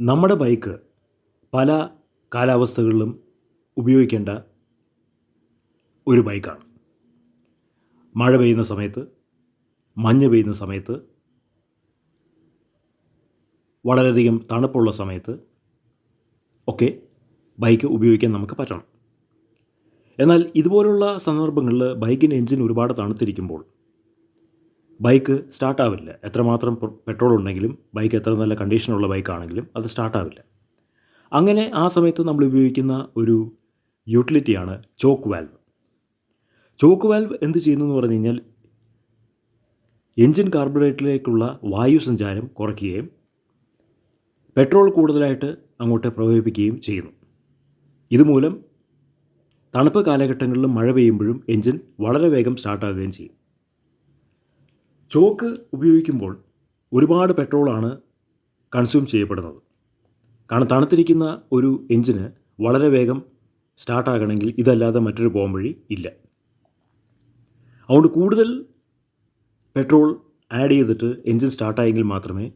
നമ്മുടെ ബൈക്ക് പല കാലാവസ്ഥകളിലും ഉപയോഗിക്കേണ്ട ഒരു ബൈക്കാണ്. മഴ പെയ്യുന്ന സമയത്ത് മഞ്ഞ് പെയ്യുന്ന സമയത്ത് വളരെയധികം തണുപ്പുള്ള സമയത്ത് ഒക്കെ ബൈക്ക് ഉപയോഗിക്കാൻ നമുക്ക് പറ്റണം. എന്നാൽ ഇതുപോലുള്ള സന്ദർഭങ്ങളിൽ ബൈക്കിന്റെ എഞ്ചിൻ ഒരുപാട് തണുത്തിരിക്കുമ്പോൾ ബൈക്ക് സ്റ്റാർട്ടാവില്ല. എത്രമാത്രം പെട്രോൾ ഉണ്ടെങ്കിലും ബൈക്ക് എത്ര നല്ല കണ്ടീഷനുള്ള ബൈക്കാണെങ്കിലും അത് സ്റ്റാർട്ടാവില്ല. അങ്ങനെ ആ സമയത്ത് നമ്മൾ ഉപയോഗിക്കുന്ന ഒരു യൂട്ടിലിറ്റിയാണ് ചോക്ക് വാൽവ്. ചോക്ക് വാൽവ് എന്ത് ചെയ്യുന്നു എന്ന് പറഞ്ഞു കഴിഞ്ഞാൽ എൻജിൻ കാർബറേറ്ററിലേക്കുള്ള വായു സഞ്ചാരം കുറയ്ക്കുകയും പെട്രോൾ കൂടുതലായിട്ട് അങ്ങോട്ട് പ്രവഹിപ്പിക്കുകയും ചെയ്യുന്നു. ഇതുമൂലം തണുപ്പ് കാലഘട്ടങ്ങളിലും മഴ പെയ്യുമ്പോഴും എൻജിൻ വളരെ വേഗം സ്റ്റാർട്ടാകുകയും ചെയ്യും. ചോക്ക് ഉപയോഗിക്കുമ്പോൾ ഒരുപാട് പെട്രോളാണ് കൺസ്യൂം ചെയ്യപ്പെടുന്നത്. കാരണം തണുത്തിരിക്കുന്ന ഒരു എൻജിന് വളരെ വേഗം സ്റ്റാർട്ടാകണമെങ്കിൽ ഇതല്ലാതെ മറ്റൊരു പോകാൻ വഴി ഇല്ല. അതുകൊണ്ട് കൂടുതൽ പെട്രോൾ ആഡ് ചെയ്തിട്ട് എൻജിൻ സ്റ്റാർട്ടായെങ്കിൽ മാത്രമേ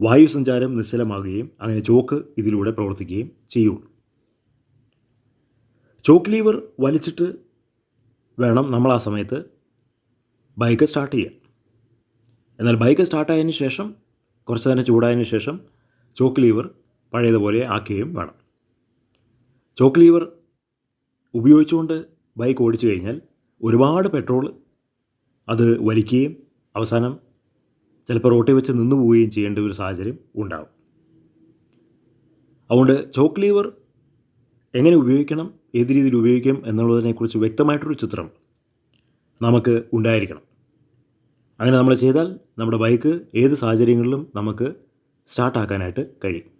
വായു സഞ്ചാരം നിശ്ചലമാകുകയും അങ്ങനെ ചോക്ക് ഇതിലൂടെ പ്രവർത്തിക്കുകയും ചെയ്യുള്ളൂ. ചോക്ക് ലീവർ വലിച്ചിട്ട് വേണം നമ്മൾ ആ സമയത്ത് ബൈക്ക് സ്റ്റാർട്ട് ചെയ്യുക എന്നാൽ ബൈക്ക് സ്റ്റാർട്ടായതിനു ശേഷം കുറച്ച് നേരം ചൂടായതിനു ശേഷം ചോക്ക് ലീവർ പഴയതുപോലെ ആക്കുകയും വേണം. ചോക്ക് ലീവർ ഉപയോഗിച്ചുകൊണ്ട് ബൈക്ക് ഓടിച്ചു കഴിഞ്ഞാൽ ഒരുപാട് പെട്രോൾ അത് വലിക്കുകയും അവസാനം ചിലപ്പോൾ റോട്ടിൽ വെച്ച് നിന്ന് പോവുകയും ചെയ്യേണ്ട ഒരു സാഹചര്യം ഉണ്ടാകും അതുകൊണ്ട് ചോക്ക് ലീവർ എങ്ങനെ ഉപയോഗിക്കണം ഏത് രീതിയിൽ ഉപയോഗിക്കാം എന്നുള്ളതിനെക്കുറിച്ച് വ്യക്തമായിട്ടൊരു ചിത്രം നമുക്ക് ഉണ്ടായിരിക്കണം. അങ്ങനെ നമ്മൾ ചെയ്താൽ നമ്മുടെ ബൈക്ക് ഏത് സാഹചര്യങ്ങളിലും നമുക്ക് സ്റ്റാർട്ടാക്കാനായിട്ട് കഴിയും.